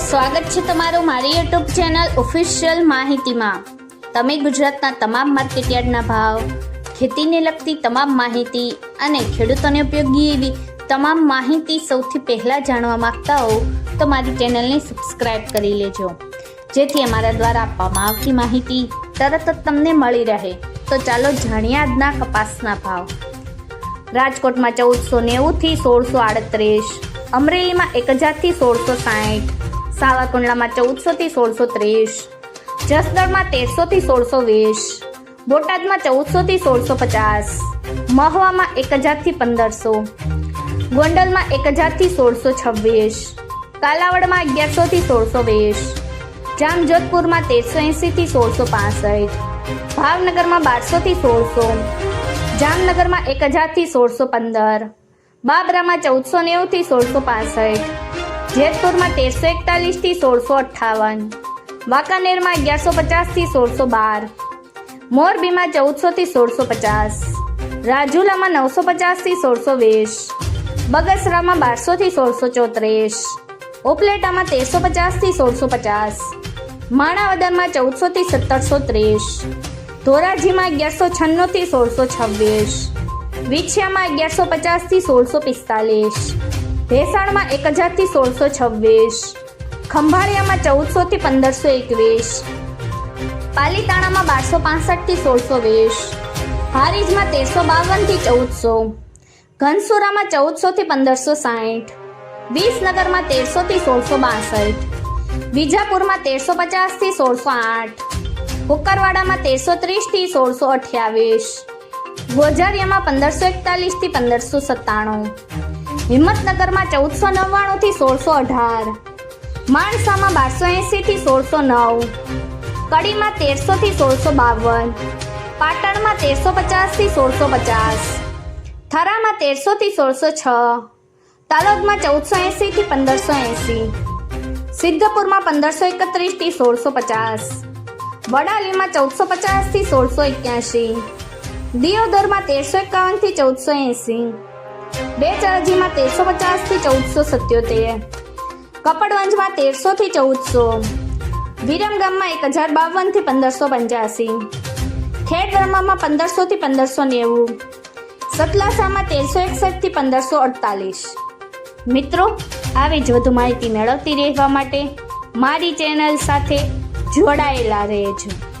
સ્વાગત છે તમારું મારી યુટ્યુબ ચેનલ ઓફિશિયલ માહિતીમાં. તમે ગુજરાતના તમામ માર્કેટયાર્ડના ભાવ, ખેતીને લગતી તમામ માહિતી અને ખેડૂતોને ઉપયોગી એવી તમામ માહિતી સૌથી પહેલાં જાણવા માંગતા હો તો મારી ચેનલને સબસ્ક્રાઇબ કરી લેજો. જેથી અમારા દ્વારા આપવામાં આવતી માહિતી તરત જ તમને મળી રહે. તો ચાલો જાણીએ આજના કપાસના ભાવ. રાજકોટમાં ચૌદસો નેવુંથી સોળસો આડત્રીસ, અમરેલીમાં એક હજારથી સોળસો સાઠ સાવરકુંડલામાં ચૌદસોથી સોળસો ત્રીસ, જસદણમાં તેરસોથી સોળસો વીસ, બોટાદમાં ચૌદસોથી સોળસો પચાસ, મહવામાં એક હજારથી પંદરસો, ગોંડલમાં એક હજારથી સોળસો છવ્વીસ, કાલાવડમાં અગિયારસોથી સોળસો વીસ, જામજોધપુરમાં તેરસો એંસીથી સોળસો પાસઠ, ભાવનગરમાં બારસોથી સોળસો, જામનગરમાં એક હજારથી સોળસો પંદર, બાબરામાં ચૌદસો નેવુંથી સોળસો પાસઠ જેતપુરમાં તેરસો એકતાલીસથી સોળસો અઠ્ઠાવન. વાંકાનેરમાં અગિયારસો પચાસથી સોળસો બાર. મોરબીમાં ચૌદસોથી સોળસો પચાસ. રાજુલામાં નવસો પચાસથી સોળસો વીસ. બગસરામાં બારસોથી સોળસો ચોત્રીસ. ઓપલેટામાં તેરસો પચાસથી સોળસો પચાસ. માણાવદરમાં ચૌદસોથી સત્તરસો ત્રીસ. ધોરાજીમાં અગિયારસો છન્નુંથી સોળસો છવ્વીસ. વિછિયામાં અગિયારસો પચાસથી સોળસો પિસ્તાલીસ. ભેસાણમાં એક હજારથી સોળસો છવ્વીસ. ખંભાળિયામાં ચૌદસોથી પંદરસો એકવીસ. પાલીતાણામાં બારસો પાસઠથી સોળસો વીસ. હારીજમાં તેરસો બાવનથી ચૌદસો. ઘનસુરામાં ચૌદસોથી પંદરસો સાઠ વિસનગરમાં તેરસોથી સોળસો બાસઠ. વિજાપુરમાં તેરસો પચાસથી સોળસો આઠ. કુકરવાડામાં તેરસો ત્રીસથી સોળસો અઠ્યાવીસ. ગોઝારિયામાં પંદરસો એકતાલીસથી પંદરસો સત્તાણું. હિંમતનગરમાં ચૌદસો નવ્વાણુંથી સોળસો અઢાર માણસામાં બારસો એંસીથી સોળસો નવ કડીમાં તેરસોથી સોળસો બાવન પાટણમાં તેરસો પચાસથી સોળસો પચાસ થરામાં તેરસોથી સોળસો છ તાલોદમાં ચૌદસો એંસીથી પંદરસો એંસી સિદ્ધપુરમાં પંદરસો એકત્રીસથી સોળસો પચાસ વડાલીમાં ચૌદસો પચાસથી સોળસો એક્યાસી દિયોદરમાં તેરસો એકાવનથી ચૌદસો એંસી બેચરાજીમાં તેરસો પચાસથી ચૌદસો સત્યોતેર. કપડવંજમાં તેરસોથી ચૌદસો. વિરમગામમાં એક હજાર બાવનથી પંદરસો પંચ્યાસી. ખેડબ્રહ્મામાં પંદરસોથી પંદરસો નેવું. સતલાસામાં તેરસો એકસઠથી પંદરસો અડતાલીસ. મિત્રો, આવી જ વધુ માહિતી મેળવતી રહેવા માટે મારી ચેનલ સાથે જોડાયેલા રહેજો.